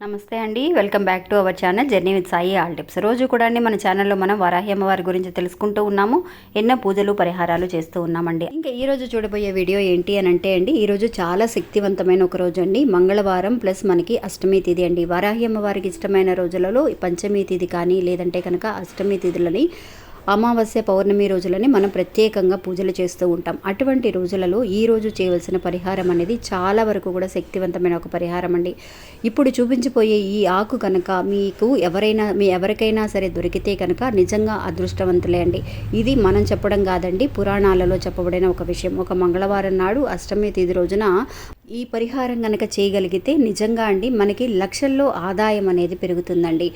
నమస్తే అండి. Welcome back to our channel journey with Sai all tips. రోజు కూడా అండి మన ఛానల్లో మనం వరాహి అమ్మవారి గురించి తెలుసుకుంటూ ఉన్నాము. ఎన్నో పూజలు పరిహారాలు చేస్తూ ఉన్నామండి. ఇంకా ఈ రోజు చూడబోయే వీడియో ఏంటి అని అంటే అండి ఈ రోజు చాలా శక్తివంతమైన ఒక రోజు అండి. మంగళవారం ప్లస్ మనకి అష్టమి తిథి అండి. వరాహి అమ్మవారికి ఇష్టమైన రోజులలో పంచమీ పంచమి తిథి కానీ లేదంటే కనుక అష్టమి తిథులని అమావాస్య పౌర్ణమి రోజులని మనం ప్రత్యేకంగా పూజలు చేస్తూ ఉంటాం. అటువంటి రోజులలో ఈ రోజు చేయవలసిన పరిహారం అనేది చాలా వరకు కూడా శక్తివంతమైన ఒక పరిహారం అండి. ఇప్పుడు చూపించిపోయే ఈ ఆకు కనుక మీకు ఎవరైనా మీ ఎవరికైనా సరే దొరికితే కనుక నిజంగా అదృష్టవంతులే అండి. ఇది మనం చెప్పడం కాదండి పురాణాలలో చెప్పబడిన ఒక విషయం. ఒక మంగళవారం నాడు అష్టమి తిథి రోజున ఈ పరిహారం కనుక చేయగలిగితే నిజంగా అండి మనకి లక్షల్లో ఆదాయం అనేది పెరుగుతుందండి.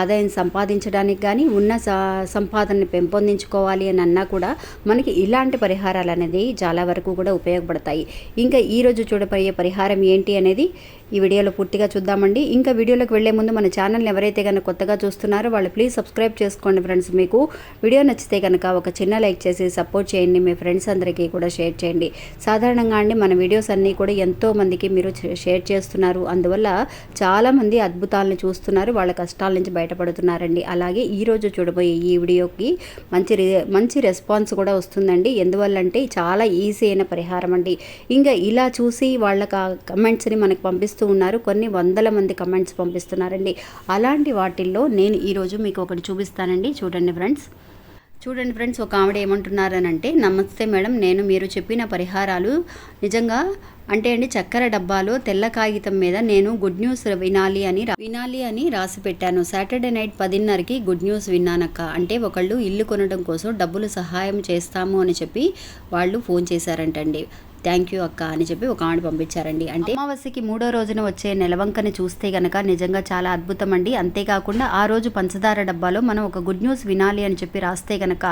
ఆదాయం సంపాదించడానికి కానీ ఉన్న సంపాదనని పెంపొందించుకోవాలి అని అన్నా కూడా మనకి ఇలాంటి పరిహారాలు అనేది చాలా వరకు కూడా ఉపయోగపడతాయి. ఇంకా ఈరోజు చూడబోయే పరిహారం ఏంటి అనేది ఈ వీడియోలో పూర్తిగా చూద్దామండి. ఇంకా వీడియోలోకి వెళ్ళే ముందు మన ఛానల్ని ఎవరైతే కనుక కొత్తగా చూస్తున్నారో వాళ్ళు ప్లీజ్ సబ్స్క్రైబ్ చేసుకోండి ఫ్రెండ్స్. మీకు వీడియో నచ్చితే కనుక ఒక చిన్న లైక్ చేసి సపోర్ట్ చేయండి. మీ ఫ్రెండ్స్ అందరికీ కూడా షేర్ చేయండి. సాధారణంగా అండి మన వీడియోస్ అన్నీ కూడా ఎంతో మందికి మీరు షేర్ చేస్తున్నారు. అందువల్ల చాలామంది అద్భుతాలను చూస్తున్నారు. వాళ్ళ కష్టాల నుంచి బయటపడుతున్నారండి. అలాగే ఈరోజు చూడబోయే ఈ వీడియోకి మంచి రి- మంచి రెస్పాన్స్ కూడా వస్తుందండి. ఎందువల్లంటే చాలా ఈజీ అయిన పరిహారం అండి. ఇంకా ఇలా చూసి వాళ్ళ కమెంట్స్ని మనకు పంపిస్తూ ఉన్నారు. కొన్ని వందల మంది కమెంట్స్ పంపిస్తున్నారండి. అలాంటి వాటిల్లో నేను ఈరోజు మీకు ఒకటి చూపిస్తానండి. చూడండి ఫ్రెండ్స్ చూడండి ఫ్రెండ్స్ ఒక ఆవిడ ఏమంటున్నారనంటే నమస్తే మేడం నేను మీరు చెప్పిన పరిహారాలు నిజంగా అంటే అండి చక్కెర డబ్బాలో తెల్ల కాగితం మీద నేను గుడ్ న్యూస్ వినాలి అని వినాలి అని రాసి పెట్టాను. సాటర్డే నైట్ పదిన్నరకి గుడ్ న్యూస్ విన్నానక్క. అంటే ఒకళ్ళు ఇల్లు కొనడం కోసం డబ్బులు సహాయం చేస్తాము అని చెప్పి వాళ్ళు ఫోన్ చేశారంటండి. థ్యాంక్ యూ అక్క అని చెప్పి ఒక ఆమె పంపించారండి. అంటే అమావాస్యకి మూడో రోజున వచ్చే నెలవంకని చూస్తే గనక నిజంగా చాలా అద్భుతం అండి. అంతేకాకుండా ఆ రోజు పంచదార డబ్బాలో మనం ఒక గుడ్ న్యూస్ వినాలి అని చెప్పి రాస్తే గనక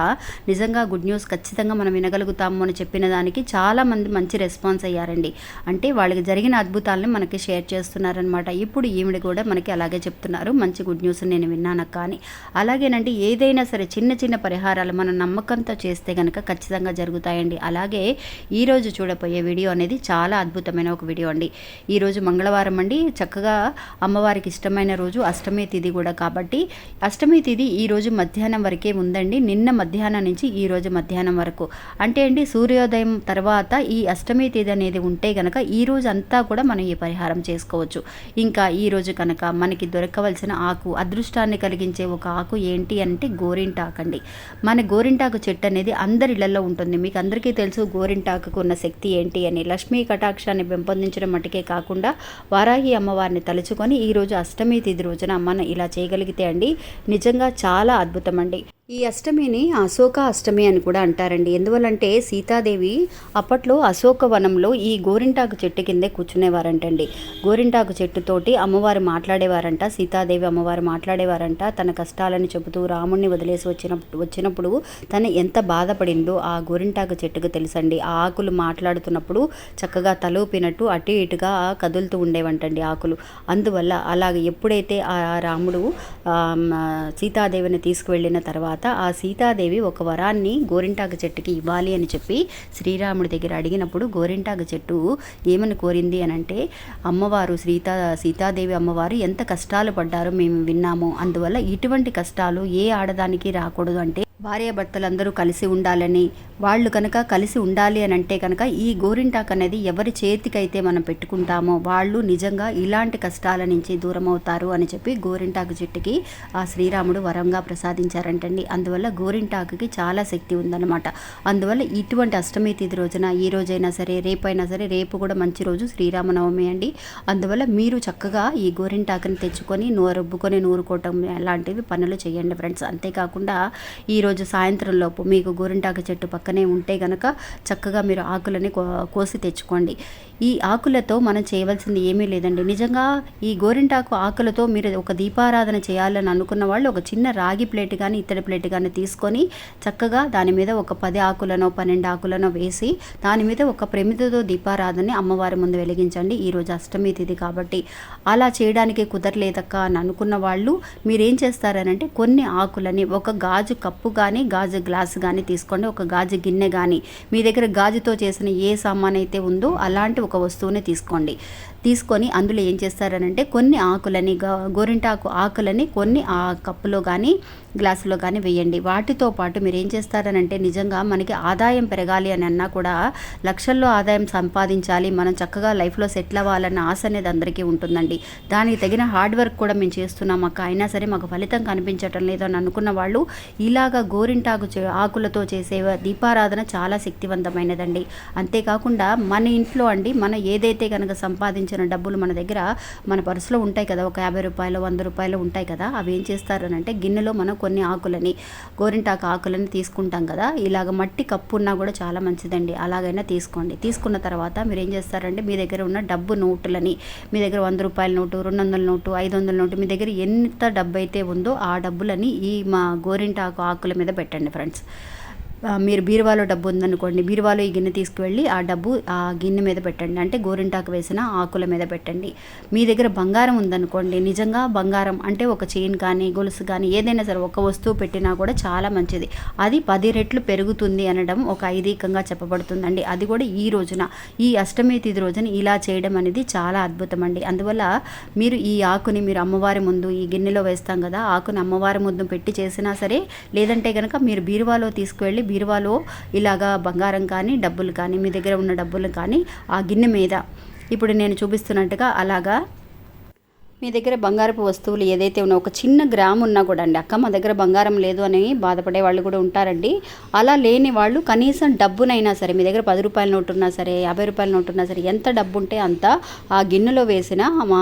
నిజంగా గుడ్ న్యూస్ ఖచ్చితంగా మనం వినగలుగుతాము అని చెప్పిన దానికి చాలా మంది మంచి రెస్పాన్స్ అయ్యారండి. అంటే వాళ్ళకి జరిగిన అద్భుతాలను మనకి షేర్ చేస్తున్నారనమాట ఇప్పుడు ఈవిడ కూడా మనకి అలాగే చెప్తున్నారు. మంచి గుడ్ న్యూస్ నేను విన్నానక్క అని. అలాగేనండి ఏదైనా సరే చిన్న చిన్న పరిహారాలు మన నమ్మకంతో చేస్తే కనుక ఖచ్చితంగా జరుగుతాయండి. అలాగే ఈరోజు చూడబోయే వీడియో అనేది చాలా అద్భుతమైన ఒక వీడియో అండి. ఈరోజు మంగళవారం అండి. చక్కగా అమ్మవారికి ఇష్టమైన రోజు అష్టమి తిథి కూడా కాబట్టి అష్టమి తిథి ఈ రోజు మధ్యాహ్నం వరకే ఉందండి. నిన్న మధ్యాహ్నం నుంచి ఈ రోజు మధ్యాహ్నం వరకు. అంటే అండి సూర్యోదయం తర్వాత ఈ అష్టమి తిథి అనేది ఉంటే గనక ఈ రోజు అంతా కూడా మనం ఈ పరిహారం చేసుకోవచ్చు. ఇంకా ఈ రోజు కనుక మనకి దొరకవలసిన ఆకు అదృష్టాన్ని కలిగించే ఒక ఆకు ఏంటి అంటే గోరింటాకు అండి. మన గోరింటాకు చెట్టు అనేది అందరి ఇళ్ళలో ఉంటుంది. మీకు అందరికీ తెలుసు గోరింటాకుకు ఉన్న శక్తి ఏంటి అని లక్ష్మీ కటాక్షాన్ని పెంపొందించడం మటుకే కాకుండా వారాహి అమ్మవారిని తలుచుకొని ఈ రోజు అష్టమి తిథి రోజున మన ఇలా చేయగలిగితే అండి నిజంగా చాలా అద్భుతం అండి ఈ అష్టమిని అశోక అష్టమి అని కూడా అంటారండి. ఎందువల్లంటే సీతాదేవి అప్పట్లో అశోక వనంలో ఈ గోరింటాకు చెట్టు కిందే కూర్చునేవారంటండి. గోరింటాకు చెట్టుతోటి అమ్మవారు మాట్లాడేవారంట సీతాదేవి అమ్మవారు మాట్లాడేవారంట. తన కష్టాలని చెబుతూ రాముణ్ణి వదిలేసి వచ్చినప్పుడు వచ్చినప్పుడు తను ఎంత బాధపడిందో ఆ గోరింటాకు చెట్టుకు తెలుసండి. ఆ ఆకులు మాట్లాడుతున్నప్పుడు చక్కగా తలూపినట్టు అటు ఇటుగా కదులుతూ ఉండేవంటండి ఆకులు. అందువల్ల అలాగే ఎప్పుడైతే ఆ రాముడు సీతాదేవిని తీసుకువెళ్ళిన తర్వాత ఆ సీతాదేవి ఒక వరాన్ని గోరింటాకు చెట్టుకి ఇవ్వాలి అని చెప్పి శ్రీరాముడి దగ్గర అడిగినప్పుడు గోరింటాకు చెట్టు ఏమని కోరింది అని అంటే అమ్మవారు సీతా సీతాదేవి అమ్మవారు ఎంత కష్టాలు పడ్డారో మేము విన్నాము. అందువల్ల ఇటువంటి కష్టాలు ఏ ఆడదానికి రాకూడదు అంటే భార్యాభర్తలందరూ కలిసి ఉండాలని వాళ్ళు కనుక కలిసి ఉండాలి అని అంటే కనుక ఈ గోరింటాక్ అనేది ఎవరి చేతికైతే మనం పెట్టుకుంటామో వాళ్ళు నిజంగా ఇలాంటి కష్టాల నుంచి దూరం అవుతారు అని చెప్పి గోరింటాకు చెట్టుకి ఆ శ్రీరాముడు వరంగా ప్రసాదించారంటండి. అందువల్ల గోరింటాకుకి చాలా శక్తి ఉందన్నమాట. అందువల్ల ఇటువంటి అష్టమి తిథి రోజున ఈ రోజైనా సరే రేపైనా సరే రేపు కూడా మంచి రోజు శ్రీరామనవమి అండి. అందువల్ల మీరు చక్కగా ఈ గోరింటాకుని తెచ్చుకొని నూరు రుబ్బుకొని నూరుకోవటం లాంటివి పనులు చేయండి ఫ్రెండ్స్. అంతేకాకుండా ఈరోజు సాయంత్రం లోపు మీకు గోరింటాకు చెట్టు పక్కనే ఉంటే గనక చక్కగా మీరు ఆకులని కో కోసి తెచ్చుకోండి. ఈ ఆకులతో మనం చేయవలసింది ఏమీ లేదండి. నిజంగా ఈ గోరింటాకు ఆకులతో మీరు ఒక దీపారాధన చేయాలని అనుకున్న వాళ్ళు ఒక చిన్న రాగి ప్లేట్ కానీ ఇత్తడి ప్లేట్ కానీ తీసుకొని చక్కగా దాని మీద ఒక పది ఆకులనో పన్నెండు ఆకులనో వేసి దాని మీద ఒక ప్రమిదతో దీపారాధనని అమ్మవారి ముందు వెలిగించండి. ఈరోజు అష్టమి తిథి కాబట్టి అలా చేయడానికి కుదరలేదక్క అని అనుకున్న వాళ్ళు మీరేం చేస్తారనంటే కొన్ని ఆకులని ఒక గాజు కప్పు కానీ గాజు గ్లాస్ కానీ తీసుకోండి. ఒక గాజు గిన్నె కానీ మీ దగ్గర గాజుతో చేసిన ఏ సామాన్ అయితే ఉందో అలాంటి ఒక వస్తువుని తీసుకోండి. తీసుకొని అందులో ఏం చేస్తారనంటే కొన్ని ఆకులని గోరింటాకు ఆకులని కొన్ని ఆ కప్పులో కానీ గ్లాసులో కానీ వేయండి. వాటితో పాటు మీరు ఏం చేస్తారనంటే నిజంగా మనకి ఆదాయం పెరగాలి అని అన్నా కూడా లక్షల్లో ఆదాయం సంపాదించాలి మనం చక్కగా లైఫ్లో సెటిల్ అవ్వాలన్న ఆశ అనేది అందరికీ ఉంటుందండి. దానికి తగిన హార్డ్ వర్క్ కూడా మేము చేస్తున్నాం. అక్క అయినా సరే మాకు ఫలితం కనిపించటం లేదు అని అనుకున్న వాళ్ళు ఇలాగా గోరింటాకు చే- ఆకులతో చేసే దీపారాధన చాలా శక్తివంతమైనదండి. అంతేకాకుండా మన ఇంట్లో అండి మనం ఏదైతే కనుక సంపాదించిన డబ్బులు మన దగ్గర మన పర్సులో ఉంటాయి కదా ఒక యాభై రూపాయలు వంద రూపాయలు ఉంటాయి కదా అవి ఏం చేస్తారనంటే గిన్నెలో మనం కొన్ని ఆకులని గోరింటాకు ఆకులని తీసుకుంటాం కదా ఇలాగ మట్టి కప్పు ఉన్నా కూడా చాలా మంచిదండి. అలాగైనా తీసుకోండి. తీసుకున్న తర్వాత మీరు ఏం చేస్తారంటే మీ దగ్గర ఉన్న డబ్బు నోటులని మీ దగ్గర వంద రూపాయల నోటు రెండు వందల నోటు ఐదు వందల నోటు మీ దగ్గర ఎంత డబ్బు అయితే ఉందో ఆ డబ్బులని ఈ మా గోరింటాకు ఆకుల మీద పెట్టండి ఫ్రెండ్స్. మీరు బీరువాలో డబ్బు ఉందనుకోండి బీరువాలో ఈ గిన్నె తీసుకువెళ్ళి ఆ డబ్బు ఆ గిన్నె మీద పెట్టండి. అంటే గోరింటాకు వేసిన ఆకుల మీద పెట్టండి. మీ దగ్గర బంగారం ఉందనుకోండి నిజంగా బంగారం అంటే ఒక చైన్ కానీ గొలుసు కానీ ఏదైనా సరే ఒక వస్తువు పెట్టినా కూడా చాలా మంచిది. అది పది రెట్లు పెరుగుతుంది అనడం ఒక ఐదీకంగా చెప్పబడుతుందండి. అది కూడా ఈ రోజున ఈ అష్టమి తిథి రోజున ఇలా చేయడం అనేది చాలా అద్భుతం అండి. అందువల్ల మీరు ఈ ఆకుని మీరు అమ్మవారి ముందు ఈ గిన్నెలో వేస్తాం కదా ఆకుని అమ్మవారి ముందు పెట్టి చేసినా సరే లేదంటే కనుక మీరు బీరువాలో తీసుకువెళ్ళి బీరువాలో ఇలాగా బంగారం కానీ డబ్బులు కానీ మీ దగ్గర ఉన్న డబ్బులు కానీ ఆ గిన్నె మీద. ఇప్పుడు నేను చూపిస్తున్నట్టుగా అలాగా మీ దగ్గర బంగారపు వస్తువులు ఏదైతే ఉన్నా ఒక చిన్న గ్రామ్ ఉన్నా కూడా అండి అక్క మా దగ్గర బంగారం లేదు అని బాధపడే వాళ్ళు కూడా ఉంటారండి. అలా లేని వాళ్ళు కనీసం డబ్బునైనా సరే మీ దగ్గర పది రూపాయల నోటు ఉన్నా సరే యాభై రూపాయల నోటు ఉన్నా సరే ఎంత డబ్బు ఉంటే అంత ఆ గిన్నెలో వేసిన మా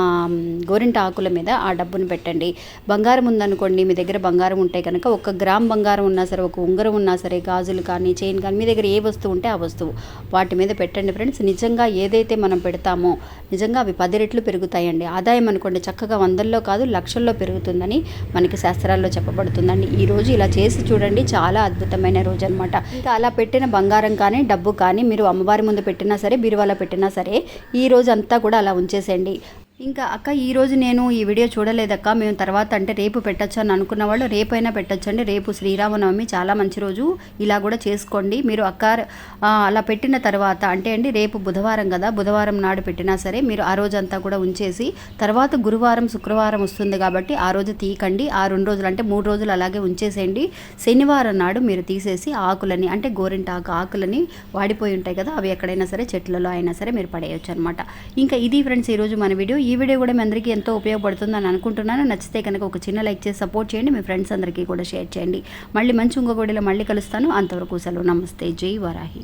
గోరింట ఆకుల మీద ఆ డబ్బును పెట్టండి. బంగారం ఉందనుకోండి మీ దగ్గర బంగారం ఉంటే కనుక ఒక గ్రామ్ బంగారం ఉన్నా సరే ఒక ఉంగరం ఉన్నా సరే గాజులు కానీ చైన్ కానీ మీ దగ్గర ఏ వస్తువు ఉంటే ఆ వస్తువు వాటి మీద పెట్టండి ఫ్రెండ్స్. నిజంగా ఏదైతే మనం పెడతామో నిజంగా అవి పది రెట్లు పెరుగుతాయండి. ఆదాయం అనుకోండి చక్కగా వందల్లో కాదు లక్షల్లో పెరుగుతుందని మనకి శాస్త్రాల్లో చెప్పబడుతుందండి. ఈ రోజు ఇలా చేసి చూడండి చాలా అద్భుతమైన రోజు అనమాట అలా పెట్టిన బంగారం కానీ డబ్బు కానీ మీరు అమ్మవారి ముందు పెట్టినా సరే బీరువాలో పెట్టినా సరే ఈ రోజు అంతా కూడా అలా ఉంచేసేయండి. ఇంకా అక్క ఈ రోజు నేను ఈ వీడియో చూడలేదక్క మేము తర్వాత అంటే రేపు పెట్టచ్చు అని అనుకున్న వాళ్ళు రేపైనా పెట్టచ్చు అండి రేపు శ్రీరామనవమి చాలా మంచి రోజు. ఇలా కూడా చేసుకోండి. మీరు అక్క అలా పెట్టిన తర్వాత అంటే అండి రేపు బుధవారం కదా బుధవారం నాడు పెట్టినా సరే మీరు ఆ రోజు అంతా కూడా ఉంచేసి తర్వాత గురువారం శుక్రవారం వస్తుంది కాబట్టి ఆ రోజు తీయకండి. ఆ రెండు రోజులు అంటే మూడు రోజులు అలాగే ఉంచేసేయండి. శనివారం నాడు మీరు తీసేసి ఆకులని అంటే గోరింటాకు ఆకులని వాడిపోయి ఉంటాయి కదా అవి ఎక్కడైనా సరే చెట్లలో అయినా సరే మీరు పడేయచ్చు అనమాట ఇంకా ఇది ఫ్రెండ్స్ ఈరోజు మన వీడియో. ఈ వీడియో కూడా మీ అందరికీ ఎంతో ఉపయోగపడుతుందని అనుకుంటున్నాను. నచ్చితే కనుక ఒక చిన్న లైక్ చేసి సపోర్ట్ చేయండి. మీ ఫ్రెండ్స్ అందరికీ కూడా షేర్ చేయండి. మళ్ళీ మంచి ఇంకొకటిలో మళ్ళీ కలుస్తాను. అంతవరకు సెలవు. నమస్తే. జై వరాహి.